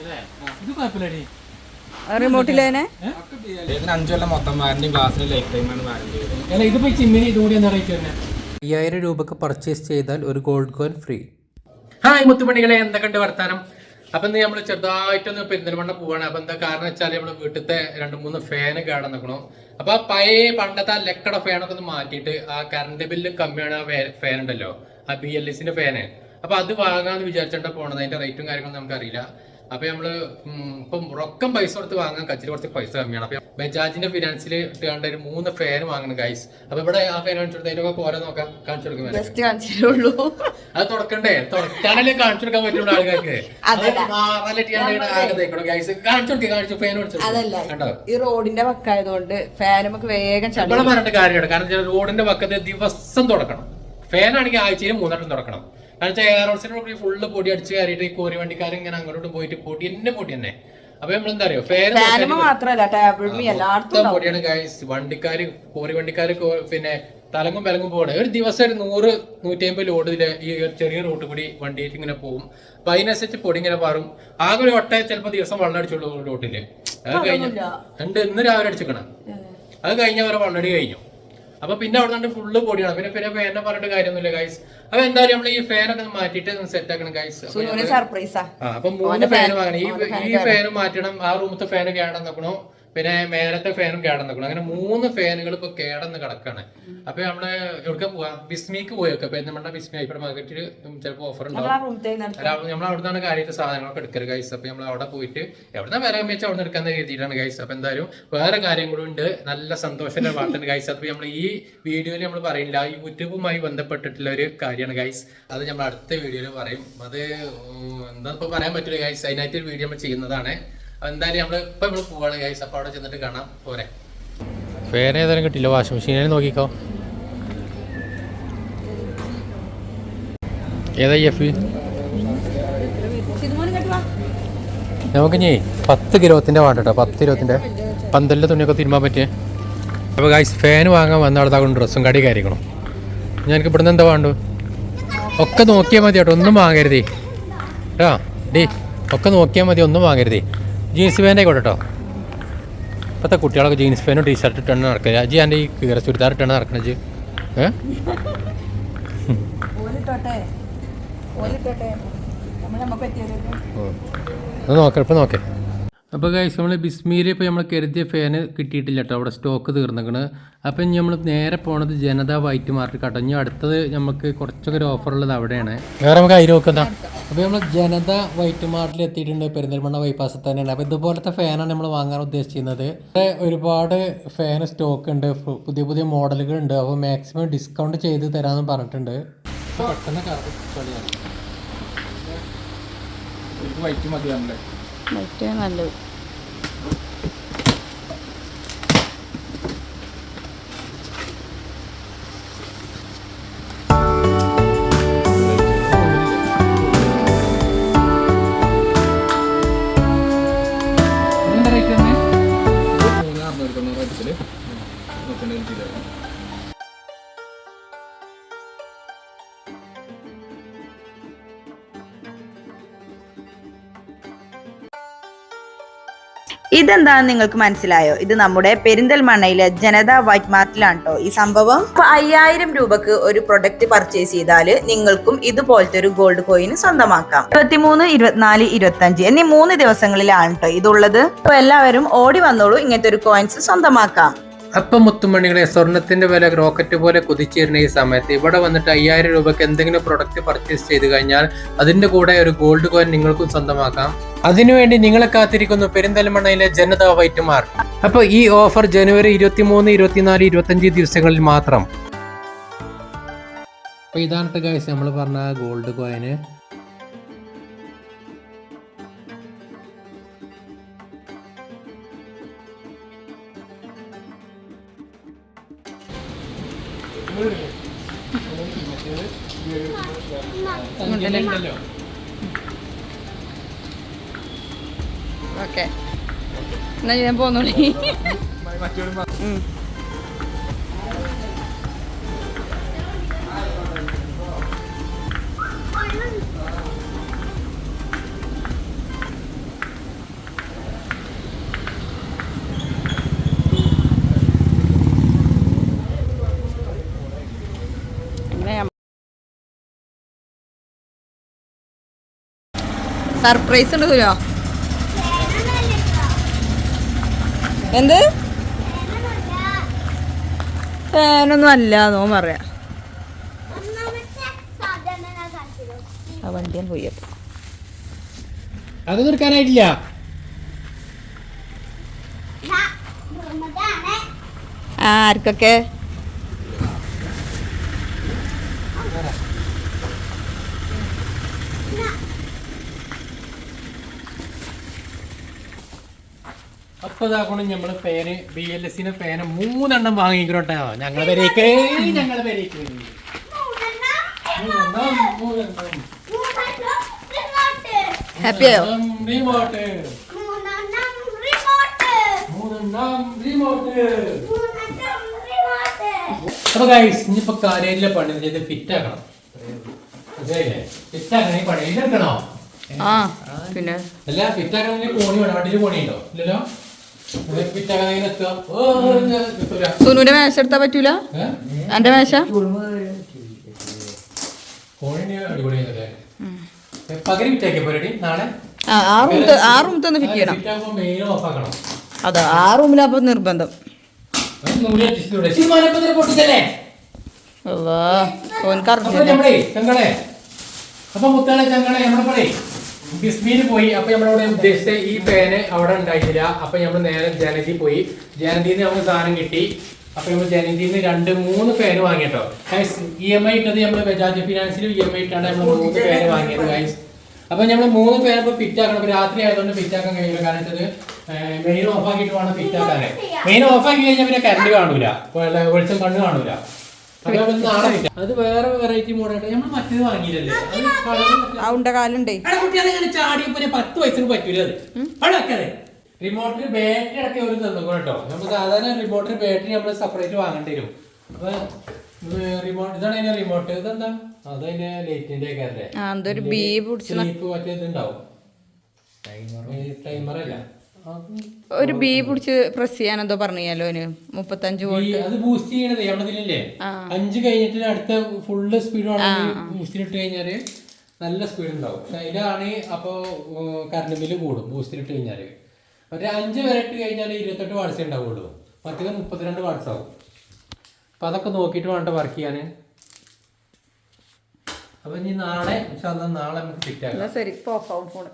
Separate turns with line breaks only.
ഇത് കുഴപ്പമില്ലടി.
റിമോട്ടിലേനെ
ഇതിന് അഞ്ചു കൊല്ലം മൊത്തം വാറന്റി ഗ്ലാസിന് ലൈഫ് ടൈമാണ് വാറന്റി
അല്ല ഇതിപ്പോ ഈ ചിമ്മിനി ഇതുകൂടി
അയ്യായിരം രൂപക്ക് പർച്ചേസ് ചെയ്താൽ ഒരു ഗോൾഡ് കോയിൻ ഫ്രീ
ഹായ് മുത്തുമണികളെ എന്തൊക്കെയുണ്ട് വർത്താനം? അപ്പൊ ഇന്ന് നമ്മൾ ചെറുതായിട്ടൊന്ന് പെരിന്തൽമണ്ണ പോവാണ്. അപ്പൊ എന്താ കാരണം വെച്ചാൽ നമ്മൾ വീട്ടിലത്തെ രണ്ട് മൂന്ന് ഫാന് കേടാൻ നിൽക്കണോ. അപ്പൊ ആ പഴയ പണ്ടത്തെ ആ ലക്കട ഫാനൊക്കെ ഒന്ന് മാറ്റിയിട്ട് ആ കറണ്ട് ബില്ല് കമ്മിയാണ് ആ ഫാൻ ഉണ്ടല്ലോ. ആ ബി എൽ എസിന്റെ ഫാന് അപ്പൊ അത് വാങ്ങാന്ന് വിചാരിച്ചോണ്ടാ പോണത്. അതിന്റെ റേറ്റും കാര്യങ്ങളൊന്നും നമുക്കറിയില്ല അപ്പൊ നമ്മൾ ഇപ്പം റൊക്കം പൈസ കൊടുത്ത് വാങ്ങാൻ കച്ചിൽ കുറച്ച് പൈസ കമ്മിയാണ്. അപ്പൊ ബജാജിന്റെ ഫിനാൻസിൽ ഇട്ടുകൊണ്ട് ഒരു മൂന്ന് ഫാൻ വാങ്ങണം ഗൈസ് അപ്പൊ ഇവിടെ ആ ഫാൻ കാണിച്ചു കൊടുത്ത്. അതിനൊക്കെ ഓരോ നോക്കാം കാണിച്ചു കൊടുക്കും അത് തുറക്കണ്ടേ? തുറക്കാനല്ലേ കാണിച്ചു കൊടുക്കാൻ പറ്റുള്ളൂ ആൾക്കാർക്ക്.
അതല്ല. ഈ റോഡിന്റെ പക്കായതുകൊണ്ട് ഫാൻ നമുക്ക് വേഗം
പറഞ്ഞിട്ട് കാര്യമുണ്ട് കാരണം റോഡിന്റെ പക്കത്ത് ദിവസം തുടക്കണം ഫാൻ ആണെങ്കിൽ ആഴ്ചയിൽ മൂന്നെണ്ണം തുടക്കണം കാരണം എയർ ഹോൾസിന് ഫുള്ള് പൊടി അടിച്ച് കയറിയിട്ട് ഈ കോരി വണ്ടിക്കാരൻ ഇങ്ങനെ അങ്ങോട്ടും പോയിട്ട് പൊടി എന്നെ പൊടി തന്നെ. അപ്പൊ നമ്മൾ എന്താ അറിയോ? ഫാൻ പൊടിയാണ് ഗൈസ് വണ്ടിക്കാര് കോറി വണ്ടിക്കാര് പിന്നെ തലങ്ങും വിലങ്ങും പോകണേ. ഒരു ദിവസം ഒരു നൂറ് നൂറ്റി അമ്പത് ലോഡ് ഇതിൽ ഈ ചെറിയ റൂട്ട് കൂടി വണ്ടിയിട്ട് ഇങ്ങനെ പോകും അപ്പൊ അതിനനുസരിച്ച് പൊടി ഇങ്ങനെ പാറും. ആകെ ഒരു ഒട്ട ചിലപ്പോ ദിവസം വെള്ളം അടിച്ചുള്ളൂ റൂട്ടിൽ അത് കഴിഞ്ഞ ഉണ്ട് ഇന്ന് രാവിലെ അടിച്ചിക്കണം അത് കഴിഞ്ഞ വരെ വെള്ളടി കഴിഞ്ഞു. അപ്പൊ പിന്നെ അവിടെ നിന്ന് ഫുള്ള് പൊടിയാണ്. പിന്നെ പിന്നെ ഫാനെ പറഞ്ഞിട്ട് കാര്യമൊന്നുമില്ല ഗൈസ് അപ്പൊ എന്തായാലും നമ്മൾ ഈ ഫാനൊക്കെ ഒക്കെ മാറ്റിയിട്ട് സെറ്റ് ആക്കണം ഗൈസ്
സർപ്രൈസാ
അപ്പൊ മൂന്ന് ഫാൻ വാങ്ങണം. ഈ ഈ ഫാൻ മാറ്റണം. ആ റൂമത്തെ ഫാൻ ആണെന്ന് നിൽക്കണോ പിന്നെ മേലത്തെ ഫാനും കേടന്നിക്കണം അങ്ങനെ മൂന്ന് ഫാനുകൾ ഇപ്പൊ കേടന്ന് കിടക്കാണ്. അപ്പൊ നമ്മൾ എവിടെ പോവാ? ബിസ്മിക്ക് പോയൊക്കെ പെരുന്നമണ്ണ ബിസ്മി ഹൈപ്പർ മാർക്കറ്റിൽ ചിലപ്പോൾ ഓഫർ ഉണ്ടാവും. നമ്മൾ അവിടുന്നാണ് കാര്യമായിട്ട് സാധനങ്ങളൊക്കെ എടുക്കരുത് ഗൈസ് അപ്പൊ നമ്മൾ അവിടെ പോയിട്ട് എവിടെ വരാൻ വെച്ചാൽ അവിടെ എടുക്കാൻ രീതിയിലാണ് ഗൈസ് അപ്പൊ എന്തായാലും വേറെ കാര്യങ്ങളും ഉണ്ട്. നല്ല സന്തോഷത്തിന്റെ വാർത്തയാണ് ഗൈസ് അപ്പൊ നമ്മൾ ഈ വീഡിയോയിൽ നമ്മൾ പറയില്ല. ഈ യൂട്യൂബുമായി ബന്ധപ്പെട്ടിട്ടുള്ള ഒരു കാര്യമാണ് ഗൈസ് അത് നമ്മൾ അടുത്ത വീഡിയോയിൽ പറയും. അത് എന്താ ഇപ്പൊ പറയാൻ പറ്റില്ല ഗൈസ് അതിനായിട്ട് ഒരു വീഡിയോ നമ്മൾ ചെയ്യുന്നതാണ്. അപ്പൊ എന്തായാലും നമ്മൾ ഇപ്പൊ നമ്മൾ പോവാണ് ഗൈസ് അപ്പൊ അവിടെ ചെന്നിട്ട് കാണാം. പോരെ. ഫാൻ ഏതായാലും കിട്ടില്ല വാഷിംഗ് മെഷീനിൽ നോക്കിക്കോ. ഏതായി എഫ് നമുക്ക് ഇനി പത്ത് കിലോത്തിന്റെ വേണ്ട കേട്ടോ. പത്ത് കിലോത്തിന്റെ പന്തലിന്റെ തുണിയൊക്കെ തിരുമാൻ പറ്റിയേ. അപ്പോൾ ഗൈസ് ഫാൻ വാങ്ങാൻ വന്ന അവിടെ കൊണ്ട് ഡ്രസ്സും കടി കയറിക്കണം ഞങ്ങൾക്ക് ഇവിടുന്ന് എന്താ വേണ്ടു ഒക്കെ നോക്കിയാൽ മതി കേട്ടോ. ഒന്നും വാങ്ങരുതേ. കേട്ടോ. ഡേ ഒക്കെ നോക്കിയാൽ മതി. ഒന്നും വാങ്ങരുതേ. ജീൻസ് പാന്റ് ആയിക്കോട്ടെ കേട്ടോ ഇപ്പോഴത്തെ കുട്ടികളൊക്കെ ജീൻസ് പാന്റും ടീഷർട്ട് ഇട്ടാണ് നടക്കുക അജി എന്റെ ഈ കീറ ചുരിദാർ ഇട്ടാണ് നടക്കണത് ജി ഏ?
ഓലിട്ടോട്ടെ. ഓലിട്ടോട്ടെ. നമ്മൾ നമ്മ പറ്റിയത്
നോക്കാം ഇപ്പം നോക്കേ. അപ്പോൾ ഗൈസ് നമ്മൾ ബിസ്മിയിൽ ഇപ്പോൾ നമ്മൾ കരുതിയ ഫാന് കിട്ടിയിട്ടില്ല കേട്ടോ അവിടെ സ്റ്റോക്ക് തീർന്നിക്കണ്. അപ്പം ഇനി നമ്മൾ നേരെ പോണത് ജനത വൈറ്റ് മാർക്കറ്റ് കേട്ടോ. ഇനി അടുത്തത് നമുക്ക് കുറച്ചൊക്കെ ഒരു ഓഫർ ഉള്ളത് അവിടെയാണ്. വേറെ നമുക്ക് അതിൽ നോക്കുന്ന അപ്പോൾ നമ്മൾ ജനത വൈറ്റ് മാർട്ടിൽ എത്തിയിട്ടുണ്ട്. പെരിന്തൽമണ്ണ ബൈപ്പാസിൽ തന്നെയാണ്. അപ്പോൾ ഇതുപോലത്തെ ഫാനാണ് നമ്മൾ വാങ്ങാൻ ഉദ്ദേശിക്കുന്നത് ഇവിടെ ഒരുപാട് ഫാൻ സ്റ്റോക്ക് ഉണ്ട്. പുതിയ പുതിയ മോഡലുകൾ ഉണ്ട്. അപ്പോൾ മാക്സിമം ഡിസ്കൗണ്ട് ചെയ്ത് തരാമെന്ന് പറഞ്ഞിട്ടുണ്ട്. പെട്ടെന്ന്
white മതിയാണല്ലേ đầu tiên là lựu.
ഇതെന്താണെന്ന് നിങ്ങൾക്ക് മനസ്സിലായോ? ഇത് നമ്മുടെ പെരിന്തൽമണ്ണയിലെ ജനത വൈറ്റ് മാർട്ടിലാണ് കേട്ടോ ഈ സംഭവം. ഇപ്പൊ അയ്യായിരം രൂപക്ക് ഒരു പ്രൊഡക്റ്റ് പർച്ചേസ് ചെയ്താൽ നിങ്ങൾക്കും ഇതുപോലത്തെ ഒരു ഗോൾഡ് കോയിൻ സ്വന്തമാക്കാം. ഇരുപത്തിമൂന്ന് ഇരുപത്തിനാല് ഇരുപത്തി അഞ്ച് എന്നീ മൂന്ന് ദിവസങ്ങളിലാണ് കേട്ടോ ഇതുള്ളത്. അപ്പൊ എല്ലാവരും ഓടി വന്നോളൂ ഇങ്ങനത്തെ ഒരു കോയിൻസ് സ്വന്തമാക്കാം.
അപ്പം മുത്തുമണികളെ സ്വർണത്തിന്റെ വില റോക്കറ്റ് പോലെ കുതിച്ചിരുന്ന ഈ സമയത്ത് ഇവിടെ വന്നിട്ട് അയ്യായിരം രൂപയ്ക്ക് എന്തെങ്കിലും പ്രൊഡക്റ്റ് പർച്ചേസ് ചെയ്ത് കഴിഞ്ഞാൽ അതിന്റെ കൂടെ ഒരു ഗോൾഡ് കോയിൻ നിങ്ങൾക്കും സ്വന്തമാക്കാം. അതിനുവേണ്ടി നിങ്ങളെ കാത്തിരിക്കുന്നു പെരിന്തൽമണ്ണയിലെ ജനത വൈറ്റ് അപ്പൊ അപ്പോൾ ഈ ഓഫർ ജനുവരി ഇരുപത്തി മൂന്ന് ഇരുപത്തിനാല് ഇരുപത്തഞ്ച് ദിവസങ്ങളിൽ മാത്രം. അപ്പോൾ ഇതാണ് ഗൈസ് നമ്മൾ പറഞ്ഞ ഗോൾഡ് കോയിന്
ഓക്കെ. എന്നാ ഞാൻ പോന്നോളി. സർപ്രൈസ് ഉണ്ട് കുഞ്ഞോ എന്ത്? ഫാനൊന്നും അല്ല എന്നോ പറയാ. ആ വണ്ടിയാൻ പോയി
അത് നിർക്കാനായിട്ടില്ല
ആർക്കൊക്കെ?
അപ്പൊ ഇതാക്കണം നമ്മൾ ഫാന് ബി എൽ എസിന്റെ ഫാന് മൂന്നെണ്ണം വാങ്ങിക്കണോട്ടോ. ഞങ്ങളെ പേരേക്ക്. ഞങ്ങളെ പേരേക്ക്. മൂന്നെണ്ണം, മൂന്നെണ്ണം.
ഹാപ്പിയായോ
മൂന്നെണ്ണം റിമോട്ട് മൂന്നെണ്ണം റിമോട്ട് അപ്പൊ ഗൈസ് ഇനിയിപ്പോ കാര്യത്തിലെ പണി ചെയ്ത് ഫിറ്റ് ആക്കണം. ഫിറ്റ് ആക്കണേ പണി എടുക്കണോ
ആ പിന്നെ?
അല്ല ഫിറ്റ് ആക്കണമെങ്കിൽ കോണി വേണം. വണ്ടിയിൽ കോണി ഉണ്ടോ? ഇല്ലല്ലോ?
സുനുവിന്റെ മേശ എടുത്താ പറ്റൂല? എന്റെ മേശ? ആ ആ റൂം ആ റൂം തന്നെ ഫിറ്റ് ചെയ്യണം. അതാ ആ റൂമിലാപ്പൊ നിർബന്ധം.
അപ്പൊ നമ്മളെ ചങ്ങളെ. നമ്മളെ ബിസ്മിയിൽ പോയി അപ്പൊ നമ്മളവിടെ ഉദ്ദേശിച്ച ഈ പേന് അവിടെ ഉണ്ടായിട്ടില്ല. അപ്പൊ നമ്മൾ നേരെ ജനതി പോയി. ജനതിന്ന് നമുക്ക് സാധനം കിട്ടി. അപ്പൊ നമ്മൾ ജനതിയിൽ നിന്ന് രണ്ട് മൂന്ന് പേര് വാങ്ങിട്ടോ ഇ എം ഐ ഇട്ടത് നമ്മൾ ബജാജ് ഫിനാൻസിൽ ഇ എം ഐ ഇട്ടാണ് നമ്മൾ മൂന്ന് പേര് വാങ്ങിയത് ഗൈസ് അപ്പൊ നമ്മൾ മൂന്ന് പേര് ഇപ്പൊ ഫിറ്റ് ആക്കണം. ഇപ്പൊ രാത്രി ആയതുകൊണ്ട് ഫിറ്റ് ആക്കാൻ കഴിയില്ല. കാരണം വെച്ചത് മെയിൻ ഓഫ് ആക്കിയിട്ട് വേണം ഫിറ്റ് ആക്കാനേ. മെയിൻ ഓഫ് ആക്കി കഴിഞ്ഞാൽ പിന്നെ കറണ്ട് കാണൂല. വെളിച്ചം കണ്ണ് കാണൂല. അത് വേറെ വെറൈറ്റി മോഡൽ നമ്മൾ മറ്റേത് വാങ്ങിയില്ലല്ലേ?
ഉണ്ട കാലുണ്ടേ.
കുട്ടികളെ ഇങ്ങനെ ചാടിയപ്പോ പത്ത് വയസ്സിന് പറ്റൂല അത്. അടക്കതെ റിമോട്ടിന് ബാറ്ററി അടക്കം ഒരു തന്നു കേട്ടോ. നമുക്ക് സാധാരണ റിമോട്ടിന് ബാറ്ററി നമ്മൾ സെപ്പറേറ്റ് വാങ്ങേണ്ടി വരും. അപ്പൊ റിമോട്ട് ഇതാണ് അതിന്റെ റിമോട്ട് ഇതെന്താ? അതതിന്റെ ലൈറ്റിന്റെ ഒക്കെ അല്ലേ മറ്റേ ഇതുണ്ടാവും. ടൈമർ അത്
ഒരു ബി പിടിച്ച് പ്രസ് ചെയ്യാൻ എന്തോ പറഞ്ഞല്ലോ അവന്. മുപ്പത്തഞ്ച് വോൾട്ട്.
അത് ബൂസ്റ്റ് ചെയ്യണത് നമ്മളതിലില്ലേ. അഞ്ച് കഴിഞ്ഞിട്ട് അടുത്ത ഫുള്ള് സ്പീഡ് ബൂസ്റ്റിൽ ഇട്ട് കഴിഞ്ഞാൽ നല്ല സ്പീഡ് ഉണ്ടാവും. പക്ഷെ അതിലാണ് അപ്പോ കറണ്ട് ബില്ല് കൂടും ബൂസ്റ്റിൽ ഇട്ട് കഴിഞ്ഞാൽ. ഒരു അഞ്ച് വരെ ഇട്ട് കഴിഞ്ഞാൽ ഇരുപത്തെട്ട് വാട്സേ ഉണ്ടാവുള്ളൂ. മറ്റേത് മുപ്പത്തിരണ്ട് വാട്സ് ആവും. അപ്പൊ അതൊക്കെ നോക്കിയിട്ട് വേണ്ട വർക്ക് ചെയ്യാന്? അപ്പൊ ഇനി നാളെ നാളെ നമുക്ക് ഫിറ്റ് ആക്കാം.
ശരി. ഇപ്പൊ ഓഫ് ആവും ഫോണ്